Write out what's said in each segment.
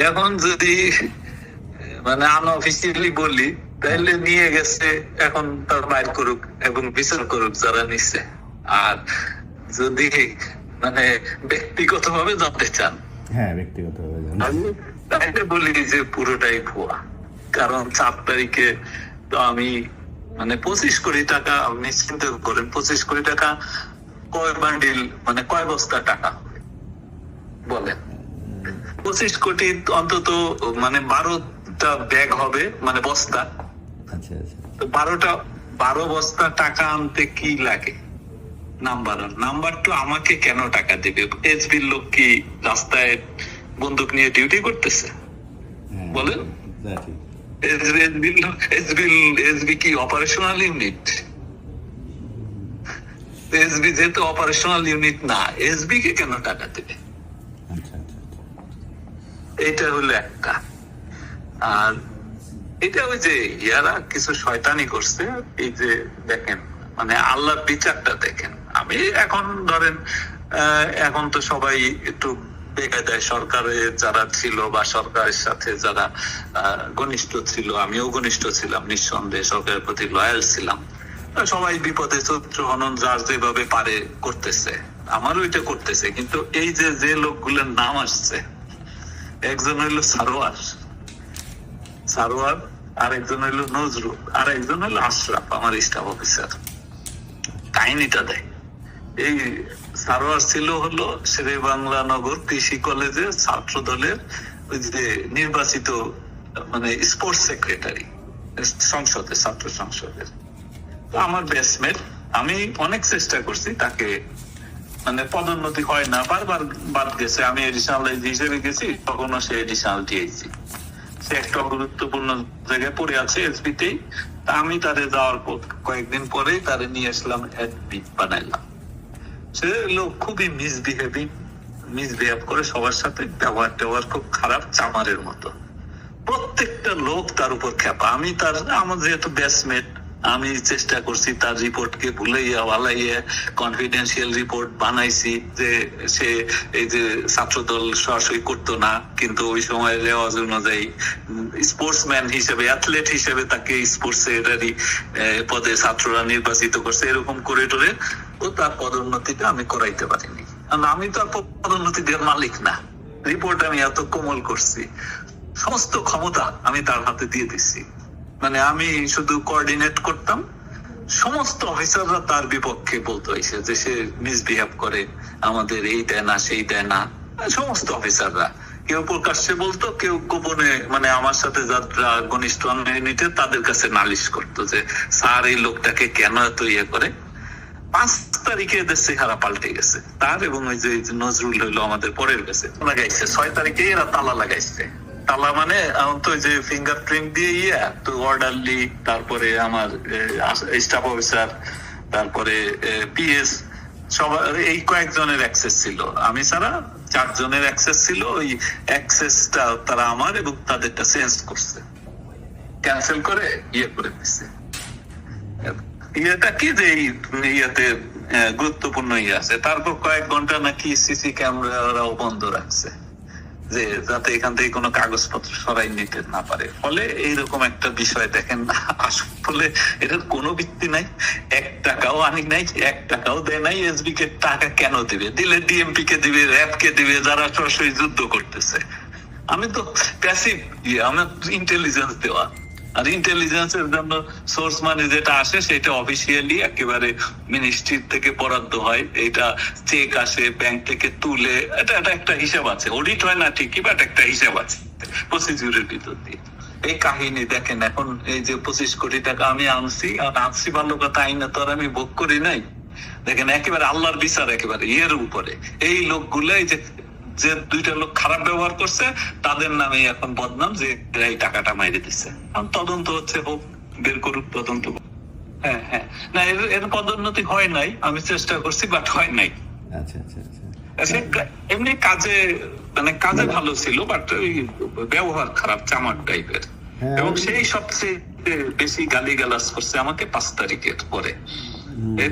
এখন যদি মানে আনঅফিসিয়ালি বলি তাহলে নিয়ে গেছে এখন তার বাইর করুক এবং বিচার করুক যারা নিচ্ছে আর যদি মানে ব্যক্তিগত ভাবে জানতে চান হ্যাঁ ব্যক্তিগতভাবে জানি। আমি বলি যে পুরোটাই ভুয়া কারণ চার তারিখে তো আমি মানে পঁচিশ কোটি টাকা আপনি চিন্তা করেন পঁচিশ কোটি টাকা কয় বান্ডিল মানে কয় বস্তা টাকা? বলেন পঁচিশ কোটি অন্তত মানে বারোটা ব্যাগ হবে মানে বস্তা। আচ্ছা আচ্ছা। তো বারোটা বারো বস্তা টাকা আনতে কি লাগে? নাম্বার নাম্বার তো আমাকে কেন টাকা দেবে? এসবির লোক কি রাস্তায় বন্দুক নিয়ে ডিউটি করতেছে? হ্যাঁ, বলেন? এসবি কি অপারেশনাল ইউনিট এসবি যেহেতু অপারেশনাল ইউনিট না এসবি কে কেন টাকা দেবে? আচ্ছা। এটা হলো একটা। আর এটা ওই যে ইয়ারা কিছু শয়তানি করছে, এই যে দেখেন মানে আল্লাহর বিচারটা দেখেন। আমি এখন ধরেন এখন তো সবাই একটু সরকারে যারা ছিল বা সরকারের সাথে যারা ঘনিষ্ঠ ছিল, আমিও ঘনিষ্ঠ ছিলাম নিঃসন্দেহে, সরকারের প্রতি লয়াল ছিলাম। সবাই বিপদে চরিত্র হনন যার যেভাবে পারে করতেছে, আমারও এটা করতেছে। কিন্তু এই যে যে লোকগুলোর নাম আসছে একজন হইল সারোয়ার সারোয়ার আর একজন হইল নজরুল আর একজন হইল আশরাফ, আমার স্টাফ অফিসার। কাহিনীটা দেয় এই সারোয়ার ছিল হলো শেরে বাংলা নগর কৃষি কলেজের ছাত্র দলের ওই যে নির্বাচিত মানে স্পোর্টস সেক্রেটারি সংসদে ছাত্র সংসদের। আমার ব্যাচমেট আমি অনেক চেষ্টা করছি তাকে মানে পদোন্নতি হয় না, বারবার বাদ গেছে। আমি এডিশনাল হিসেবে গেছি, তখনও সে এডিশনাল দিয়েছি সে একটা গুরুত্বপূর্ণ জায়গায় পড়ে আছে এসবিতেই তা আমি তারে যাওয়ার কয়েকদিন পরেই তারে নিয়ে আসলাম, অ্যাডমিট বানাইলাম। সে লোক খুবই মিসবিহেভিং মিসবিহেভ করে সবার সাথে, ব্যবহার ট্যাবহার খুব খারাপ, চামারের মতো। প্রত্যেকটা লোক তার উপর খেপা আমি তার, আমার যেহেতু ব্যাচমেট আমি চেষ্টা করছি তার রিপোর্টকে ভুলাইয়া ভালাইয়া কনফিডেন্সিয়াল রিপোর্ট বানাইছি যে সে এই যে ছাত্রদল সরাসরি করতো না, কিন্তু ওই সময় রেওয়াজ অনুযায়ী স্পোর্টসম্যান হিসেবে অ্যাথলেট হিসেবে তাকে স্পোর্টস সেক্রেটারি পদে ছাত্ররা নির্বাচিত করছে। এরকম করে টোরে ও তার পদোন্নতিটা আমি করাইতে পারিনি। আমি তো আর পদোন্নতি দেওয়ার মালিক না। রিপোর্ট আমি এত কোমল করছি। সমস্ত ক্ষমতা আমি তার হাতে দিয়ে দিচ্ছি। মানে আমি শুধু কোঅর্ডিনেট করতাম। সমস্ত অফিসাররা তার বিপক্ষে বলতো এসে যে সে মিসবিহেভ করে, আমাদের এই দেয় না সেই দেয় না সমস্ত অফিসাররা কেউ প্রকাশ্যে বলতো, কেউ গোপনে মানে আমার সাথে যারা ঘনিষ্ঠ ইউনিটে তাদের কাছে নালিশ করতো যে, স্যার, এই লোকটাকে কেন এত ইয়ে করে? পাঁচ তারিখে এদের চেহারা পাল্টে গেছে। তার এবং ওই যে নজরুল হইল আমাদের পরের গেছে লাগাইছে ছয় তারিখে এরা তালা লাগাইছে। তালা মানে আমার তো যে ফিঙ্গারপ্রিন্ট দিয়ে ইয়ে তো অর্ডারলি তারপরে আমার স্টাফ অফিসার তারপরে পিএস সবার এই কয়েকজনের অ্যাক্সেস ছিল। আমি ছাড়া চারজনের অ্যাক্সেস ছিল, ওই অ্যাক্সেসটা তারা আমার এবং তাদেরটা চেঞ্জ করছে। ক্যান্সেল করে ইয়ে করে দিচ্ছে ইয়েটা কি যে ইয়েতে গুরুত্বপূর্ণ ইয়ে আছে? তারপর কয়েক ঘণ্টা নাকি সিসি ক্যামেরাও বন্ধ রাখছে। যে যাতে এখান থেকে কোনো কাগজপত্র সরাই নিতে না পারে। ফলে এইরকম একটা বিষয় দেখেন, আসলে এটার কোনো ভিত্তি নাই। এক টাকাও আনি নাই, এক টাকাও দেয় নাই, এসবি কে টাকা কেন দিবে? দিলে ডিএমপি কে দিবে র্যাব কে দিবে, যারা সরাসরি যুদ্ধ করতেছে। আমি তো প্যাসিভ ইয়ে আমার ইন্টেলিজেন্স দেওয়া। আর ইন্টেলিজেন্সের জন্য সোর্স মানে যেটা আসে সেটা অফিসিয়ালি একেবারে মিনিস্ট্রি থেকে বরাদ্দ হয়। এটা চেক আসে ব্যাংক থেকে তুলে, এটা এটা একটা হিসাব আছে। অডিট হয় না ঠিকই বাট একটা হিসাব আছে। প্রসিডিউরের ভিতর দিয়ে। এই কাহিনী দেখেন এখন, এই যে পঁচিশ কোটি টাকা আমি আনছি, আর আনছি ভালো কথা, আইনে তো আর আমি ভোগ করি নাই। দেখেন একেবারে আল্লাহর বিচার একেবারে, ইয়ের উপরে। এই লোকগুলো এই যে যে দুইটা লোক খারাপ ব্যবহার করছে তাদের নামে এখন বদনাম যে এই টাকাটা মাইরে দিচ্ছে। তদন্ত হচ্ছে হোক বের করুক তদন্ত হ্যাঁ হ্যাঁ। না এর এর পদোন্নতি হয় নাই আমি চেষ্টা করছি বাট হয় নাই। আচ্ছা আচ্ছা আচ্ছা। এমনি কাজে মানে কাজে ভালো ছিল বাট ওই ব্যবহার খারাপ চামার টাইপের হ্যাঁ, এবং সেই সবচেয়ে বেশি গালি করছে আমাকে পাঁচ তারিখের পরে।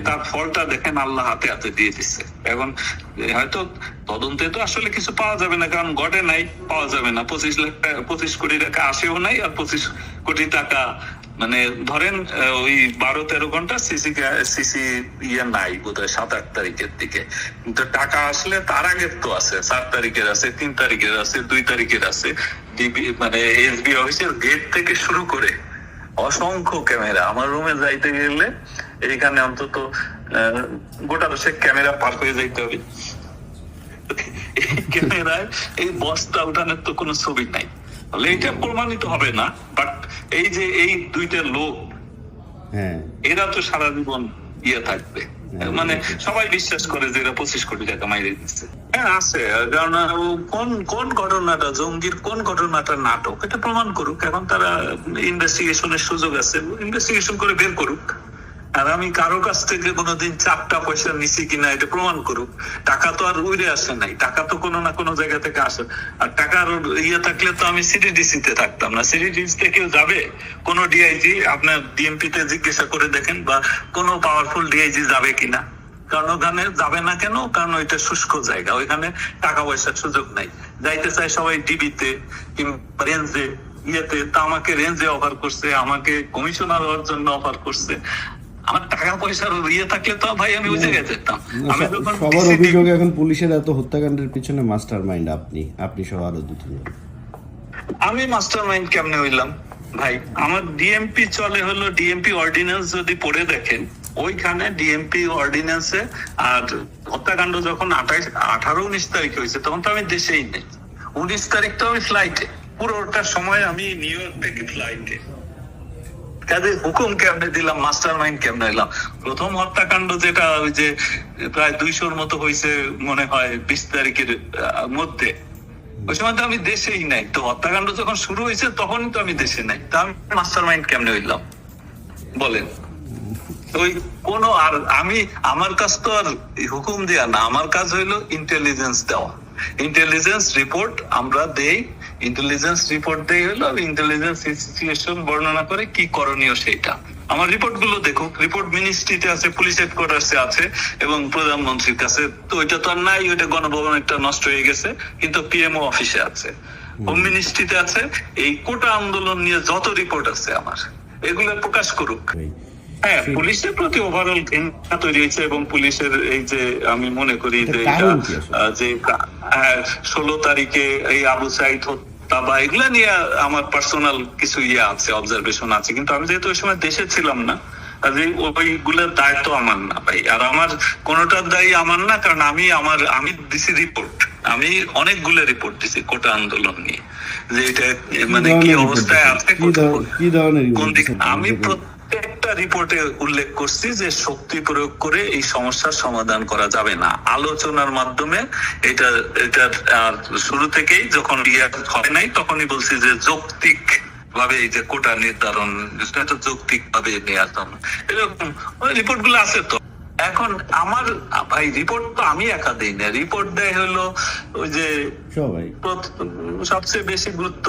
তার ফলটা দেখেন আল্লাহ হাতে হাতে দিয়ে দিচ্ছে এখন হয়তো তদন্তে তো আসলে কিছু পাওয়া যাবে না, কারণ গড়ে নাই, পাওয়া যাবে না। পঁচিশ লাখ টাকা, পঁচিশ কোটি টাকা আসেও নাই আর পঁচিশ কোটি টাকা মানে ধরেন ওই বারো তেরো ঘণ্টা সিসি সিসি ইয়ে নাই বোধহয় সাত, আট তারিখের দিকে। কিন্তু টাকা আসলে তার আগের তো আছে সাত তারিখের আছে, তিন তারিখের আছে, দুই তারিখের আছে। মানে এসবি অফিসের গেট থেকে শুরু করে অসংখ্য ক্যামেরা। আমার রুমে যাইতে গেলে এইখানে অন্তত গোটা দশেক ক্যামেরা পার হয়ে যাইতে হবে। ক্যামেরায় এই বস্তা উঠানোর তো কোনো ছবি নাই। তাহলে এটা প্রমাণিত হবে না বাট এই যে এই দুইটা লোক হ্যাঁ। এরা তো সারা জীবন ইয়ে থাকবে। হ্যাঁ, মানে সবাই বিশ্বাস করে যে এরা পঁচিশ কোটি টাকা মাইরে দিচ্ছে। হ্যাঁ আছে। কারণ কোন কোন ঘটনাটা জঙ্গির কোন ঘটনাটা নাটক এটা প্রমাণ করুক। এখন তারা ইনভেস্টিগেশনের সুযোগ আছে। ইনভেস্টিগেশন করে বের করুক। আর আমি কারও কাছ থেকে কোনোদিন চারটা পয়সা নিছি কিনা এটা প্রমাণ করুক। টাকা তো আর উড়ে আসে নাই। টাকা তো কোনো না কোনো জায়গা থেকে আসে। আর টাকার ইয়ে থাকলে তো আমি সিডিডিসি তে থাকতাম না। সিডিডিসি তে কেউ যাবে? কোন ডিআইজি আপনার ডিএমপি তে জিজ্ঞাসা করে দেখেন বা কোনো পাওয়ারফুল ডিআইজি যাবে কিনা। কারণ ওখানে যাবে না কেন? কারণ ওইটা শুষ্ক জায়গা। ওইখানে টাকা পয়সার সুযোগ নাই। যাইতে চায় সবাই ডিবিতে কিংবা রেঞ্জে, ইয়েতে। তা আমাকে রেঞ্জে অফার করছে, আমাকে কমিশনার হওয়ার জন্য অফার করছে। আমার টাকা পয়সার ইয়ে থাকলে তো ভাই আমি ওই জায়গায় আমি সবার অভিযোগ এখন পুলিশের এত হত্যাকাণ্ডের পিছনে মাস্টার মাইন্ড আপনি আপনি সহ আরও দু তিনজন আমি মাস্টার মাইন্ড কেমনে হইলাম? ভাই আমার ডিএমপি চলে হলো ডিএমপি অর্ডিন্যান্স যদি পড়ে দেখেন ওইখানে ডিএমপি অর্ডিন্যান্সে আর হত্যাকাণ্ড যখন আঠাইশ আঠারো উনিশ তারিখ হয়েছে তখন তো আমি দেশেই নেই। উনিশ তারিখ তো আমি ফ্লাইটে পুরোটা সময় আমি নিউ ইয়র্ক থেকে ফ্লাইটে কাজে হুকুম কেমনে দিলাম মাস্টার মাইন্ড কেমনে এলাম? প্রথম হত্যাকাণ্ড যেটা ওই যে প্রায় দুইশোর মতো হয়েছে মনে হয় বিশ তারিখের মধ্যে। ওই সময় তো আমি দেশেই নাই। তো হত্যাকাণ্ড যখন শুরু হয়েছে তখনই তো আমি দেশে নাই। তা আমি মাস্টার মাইন্ড কেমনে হইলাম? বলেন। ওই কোনো আর আমি, আমার কাজ তো আর হুকুম দেয়া না। আমার কাজ হইল ইন্টেলিজেন্স দেওয়া। ইন্টেলিজেন্স রিপোর্ট আমরা দেই ইন্টেলিজেন্স রিপোর্ট দেই হলো ইন্টেলিজেন্স সিচুয়েশন বর্ণনা করে কি করণীয় সেটা আমার রিপোর্টগুলো দেখুক রিপোর্ট মিনিস্ট্রিতে আছে পুলিশ হেডকোয়ার্টার্সে আছে এবং প্রধানমন্ত্রীর কাছে। তো ওইটা তো আর নাই ওইটা গণভবন একটা নষ্ট হয়ে গেছে কিন্তু পিএমও অফিসে আছে। হোম। মিনিস্ট্রিতে আছে এই কোটা আন্দোলন নিয়ে যত রিপোর্ট আছে আমার এগুলো প্রকাশ করুক। হ্যাঁ পুলিশের প্রতি ওভারঅল ঘৃণা তৈরি হয়েছে এবং পুলিশের এই যে আমি মনে করি যে এটা কারণ কি যে ষোলো তারিখে এই আবু সাইদ হত্যা বা এগুলা নিয়ে আমার পার্সোনাল কিছু ইয়ে আছে অবজারভেশন আছে। কিন্তু আমি যেহেতু ওই সময় দেশে ছিলাম না ওইগুলোর দায়িত্ব আমার না ভাই। আর আমার কোনোটার দায়ী আমার না কারণ আমি আমার আমি দিছি রিপোর্ট আমি অনেকগুলো রিপোর্ট দিছি কোটা আন্দোলন নিয়ে। যে এটা মানে কি অবস্থায় আছে কোন দিক আমি রিপোর্টে উল্লেখ করছি যে শক্তি প্রয়োগ করে এই সমস্যার সমাধান করা যাবে না। আলোচনার মাধ্যমে এটা এটা শুরু থেকেই যখন ইয়ে হয় নাই, তখনই বলছি যে যৌক্তিক ভাবে এই যে কোটা নির্ধারণ যৌক্তিক ভাবে নেওয়া এরকম রিপোর্টগুলো আছে তো। এখন আমার ভাই রিপোর্ট তো আমি একা দিই না। রিপোর্ট দেয় হলো ওই যে সবাই। সবচেয়ে বেশি গুরুত্ব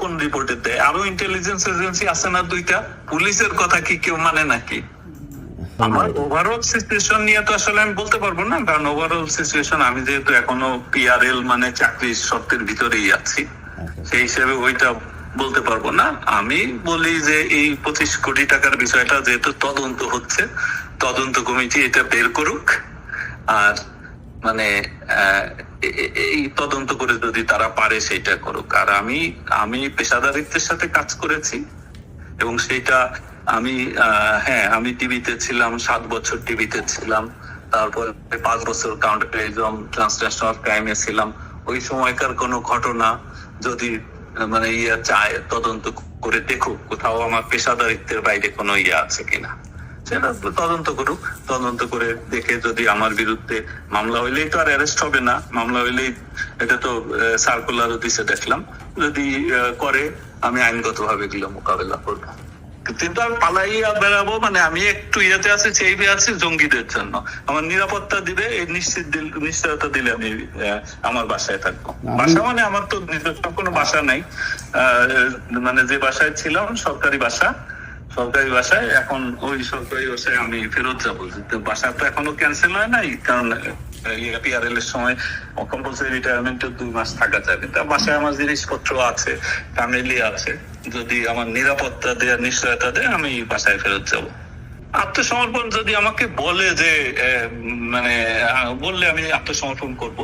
কোন রিপোর্টে দেয়। আরও ইন্টেলিজেন্স এজেন্সি আছে না দুইটা? পুলিশের কথা কি কেউ মানে নাকি? আমার ওভারঅল সিচুয়েশন নিয়ে তো আসলে আমি বলতে পারব না কারণ ওভারঅল সিচুয়েশন আমি যেহেতু এখনও পিআরএল মানে চাকরির শর্তের ভিতরেই আছি আচ্ছা। সেই হিসেবে ওইটা বলতে পারব না। আমি বলি যে এই পঁচিশ কোটি টাকার বিষয়টা যেহেতু তদন্ত হচ্ছে তদন্ত কমিটি এটা বের করুক। আর মানে এই তদন্ত করে যদি তারা পারে সেটা করুক। আর আমি আমি পেশাদারিত্বের সাথে কাজ করেছি এবং সেটা আমি হ্যাঁ আমি টিভিতে ছিলাম, সাত বছর টিভিতে ছিলাম। তারপর পাঁচ বছর কাউন্টার টেরিজম ট্রান্সন্যাশনাল ক্রাইমে ছিলাম। ওই সময়কার কোনো ঘটনা যদি মানে ইয়ে চায়, তদন্ত করে দেখুক, কোথাও আমার পেশাদারিত্বের বাইরে কোনো ইয়ে আছে কিনা। সেটা তদন্ত করুক। তদন্ত করে দেখে যদি আমার বিরুদ্ধে মামলা হইলেই তো আর অ্যারেস্ট হবে না। মামলা হইলেই এটা তো সার্কুলারও দিছে দেখলাম। যদি করে আমি আইনগত ভাবে এগুলো মোকাবেলা করব। কিন্তু আমি পালাইয়া বেড়াবো মানে আমি একটু ইয়েতে আছি চেইবে আছি জঙ্গিদের জন্য। আমার নিরাপত্তা দিবে এই নিশ্চিত দিল- নিশ্চয়তা দিলে আমি আমার বাসায় থাকব। বাসা মানে আমার তো নিজস্ব কোনো বাসা নাই। আহ, মানে যে বাসায় ছিলাম সরকারি বাসা সরকারি বাসায় এখন ওই সরকারি বাসায় আমি ফেরত যাব। বাসা তো এখনও ক্যান্সেল হয় নাই, কারণ পিআরএল এর সময় কম্পালসারি রিটায়ারমেন্টের দুই মাস থাকা যাবে। তা বাসায় আমার জিনিসপত্র আছে ফ্যামিলি আছে। যদি আমার নিরাপত্তা দেওয়ার নিশ্চয়তা দেয়, আমি বাসায় ফেরত যাব। আত্মসমর্পণ যদি আমাকে বলে যে মানে বললে আমি আত্মসমর্পণ করব।